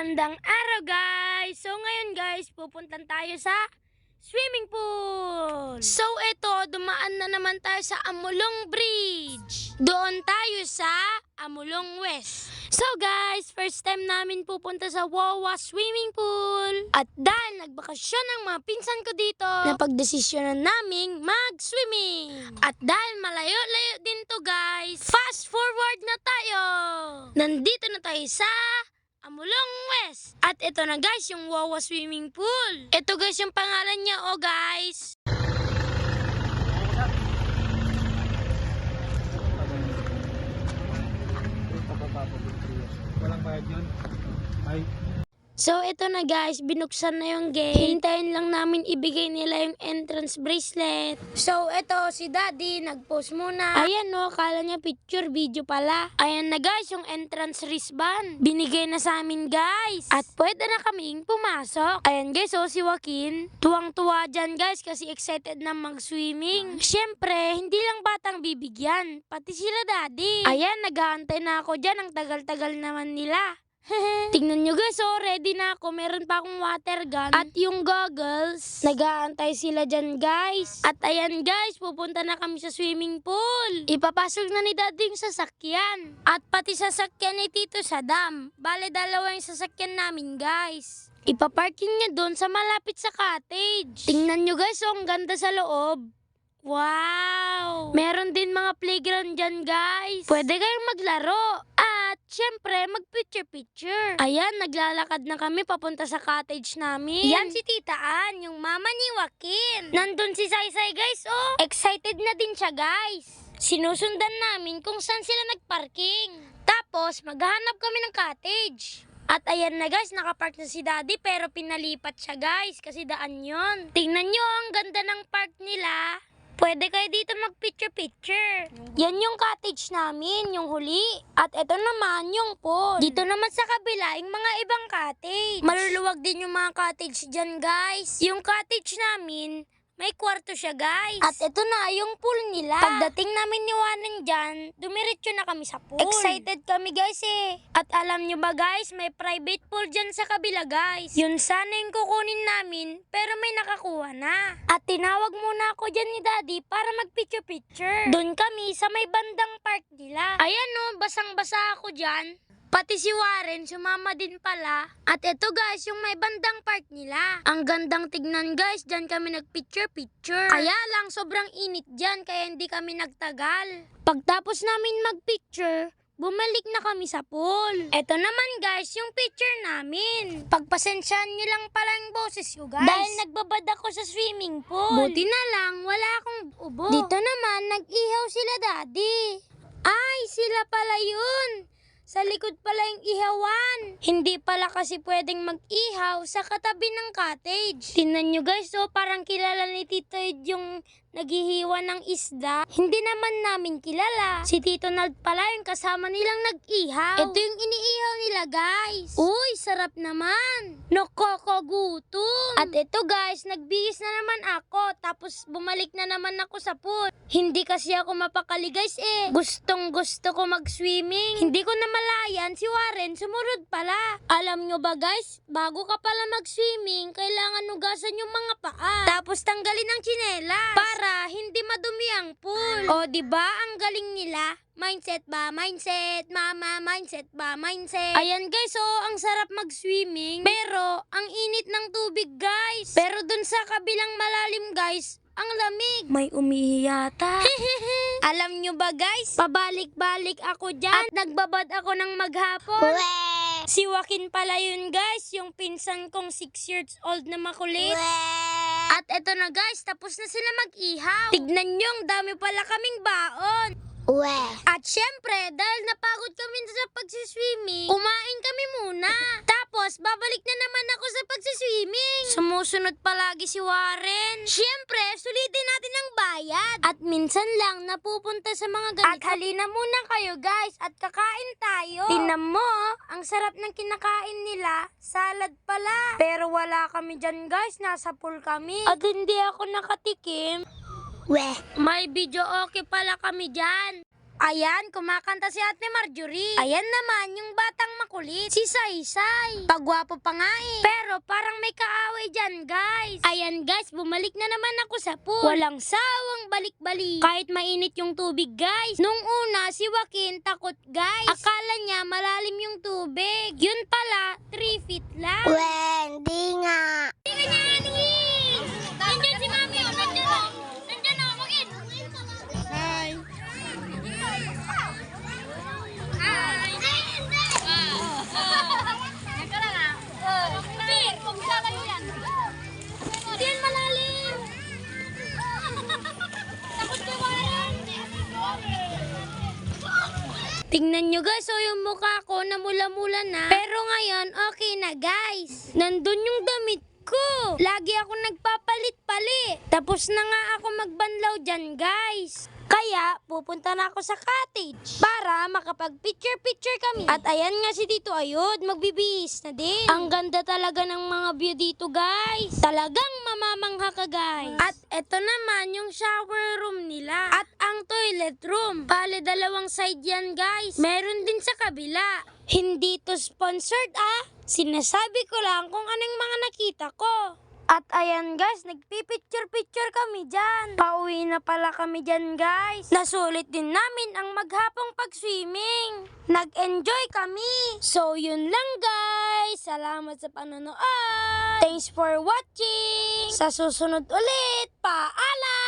Magandang araw guys! So ngayon guys, pupuntan tayo sa swimming pool! So ito, dumaan na naman tayo sa Amulong Bridge. Doon tayo sa Amulong West. So guys, first time namin pupunta sa Wawa Swimming Pool. At dahil nagbakasyon ang mga pinsan ko dito, napagdesisyonan naming mag-swimming. At dahil malayo-layo din to guys, fast forward na tayo! Nandito na tayo sa Amulong West. At ito na guys, yung Wawa Swimming Pool. Ito guys yung pangalan niya, oh guys. Walang bayad yun. Ay, So ito na guys, binuksan na yung gate. Hintayin lang namin ibigay nila yung entrance bracelet. So ito, si daddy, nag-post muna. Ayan no, kala niya picture, video pala. Ayan na guys, yung entrance wristband. Binigay na sa amin guys. At pwede na kaming pumasok. Ayan guys, oh si Joaquin. Tuwang-tuwa dyan guys kasi excited na mag-swimming. Siyempre, hindi lang batang bibigyan. Pati sila daddy. Ayan, nag-aantay na ako dyan. Ang tagal-tagal naman nila. Tingnan nyo guys, oh, ready na ako. Meron pa akong water gun. At yung goggles, nag-aantay sila dyan guys. At ayan guys, pupunta na kami sa swimming pool. Ipapasok na ni daddy yung sasakyan. At pati sasakyan ni tito sa dam. Bale, dalawa yung sasakyan namin guys. Ipaparking niya doon sa malapit sa cottage. Tingnan nyo guys, oh, ang ganda sa loob. Wow! Meron din mga playground dyan, guys. Pwede kayong maglaro. Syempre, mag-picture-picture. Ayan, naglalakad na kami papunta sa cottage namin. Yan si Tita Ann, yung mama ni Joaquin. Nandun si Saysay, guys, oh. Excited na din siya, guys. Sinusundan namin kung saan sila nagparking. Tapos, maghahanap kami ng cottage. At ayan na guys, nakapark na si daddy pero pinalipat siya guys kasi daan yon. Tingnan nyo, ang ganda ng park nila. Pwede kayo dito mag-picture-picture. Yan yung cottage namin, yung huli. At ito naman yung pool. Dito naman sa kabila, yung mga ibang cottage. Maluluwag din yung mga cottage dyan, guys. Yung cottage namin, may kwarto siya, guys. At ito na, yung pool nila. Pagdating namin ni Wanan dyan, dumiretso na kami sa pool. Excited kami, guys, eh. At alam nyo ba, guys, may private pool dyan sa kabila, guys. Yun sana yung kukunin namin, pero may nakakuha na. At tinawag muna ako dyan ni Daddy para mag-picture-picture. Doon kami sa may bandang park nila. Ayan, no, basang-basa ako dyan. Pati si Warren, sumama din pala. At eto guys, yung may bandang park nila. Ang gandang tignan guys, dyan kami nagpicture-picture. Kaya lang, sobrang init dyan, kaya hindi kami nagtagal. Pagtapos namin magpicture, bumalik na kami sa pool. Eto naman guys, yung picture namin. Pagpasensyahan nyo lang pala yung boses ko guys. Dahil nagbabad ako sa swimming pool. Buti na lang, wala akong ubo. Dito naman, nag-ihaw sila daddy. Ay, sila pala yun. Sa likod pala yung ihawan. Hindi pala kasi pwedeng mag-ihaw sa katabi ng cottage. Tingnan nyo guys, oh, parang kilala ni Tito Ed yung naghihiwa ng isda. Hindi naman namin kilala. Si Tito Nald pala yung kasama nilang nag-ihaw. Ito yung iniihaw nila guys. Uy, sarap naman. Nakakagutom. At ito guys, nagbihis na naman ako. Tapos bumalik na naman ako sa pool. Hindi kasi ako mapakali guys eh. Gustong gusto ko mag-swimming. Hindi ko na malayan si Warren sumunod pala. Alam nyo ba guys, bago ka pala mag-swimming, kailangan nugasan yung mga paa. Tapos tanggalin ang tsinelas para hindi madumi ang pool. O di ba ang galing nila? Mindset ba? Mindset, mama, mindset ba? Mindset. Ayan guys, oh, ang sarap mag-swimming. Pero, ang init ng tubig guys. Pero dun sa kabilang malalim guys, ang lamig. May umihi yata. Alam nyo ba guys, pabalik-balik ako dyan at nagbabad ako ng maghapon. Si Joaquin pala yun guys, yung pinsan kong 6 years old na makulit. At eto na guys, tapos na sila mag-ihaw. Tignan nyo, ang dami pala kaming baon. At syempre, dahil napagod kami sa pagsiswimming, kumain kami muna. Tapos, babalik na naman ako sa pagsiswimming. Sumusunod palagi si Warren. Syempre, sulitin natin ang bayad. At minsan lang napupunta sa mga ganito. At halina muna kayo guys at kakain tayo. Tinan mo, ang sarap ng kinakain nila. Salad pala. Pero wala kami dyan guys, nasa pool kami. At hindi ako nakatikim. May video okay pala kami dyan. Ayan, kumakanta si Ate Marjorie. Ayan naman, yung batang makulit, si Saysay. Pagwapo pa nga eh. Pero parang may kaaway dyan, guys. Ayan, guys, bumalik na naman ako sa pool. Walang sawang balik-balik. Kahit mainit yung tubig, guys. Nung una, si Joaquin takot, guys. Akala niya malalim yung tubig. Yun pala, 3 feet lang. Wendy nga. Hindi Tingnan nyo guys, so yung mukha ko namula-mula na. Pero ngayon, okay na guys. Nandun yung damit ko. Lagi ako nagpapalit-palit. Tapos na nga ako magbanlaw dyan guys. Kaya, pupunta na ako sa cottage para makapag-picture-picture kami. At ayan nga si Tito Ayod, magbibihis na din. Ang ganda talaga ng mga view dito, guys. Talagang mamamangha ka, guys. At eto naman yung shower room nila. At ang toilet room. Bale, dalawang side yan, guys. Meron din sa kabila. Hindi to sponsored, ah. Sinasabi ko lang kung anong mga nakita ko. At ayan guys, nagpipicture-picture kami dyan. Pauwi na pala kami dyan guys. Nasulit din namin ang maghapong pag-swimming. Nag-enjoy kami. So yun lang guys. Salamat sa panonood. Thanks for watching. Sa susunod ulit. Paalam!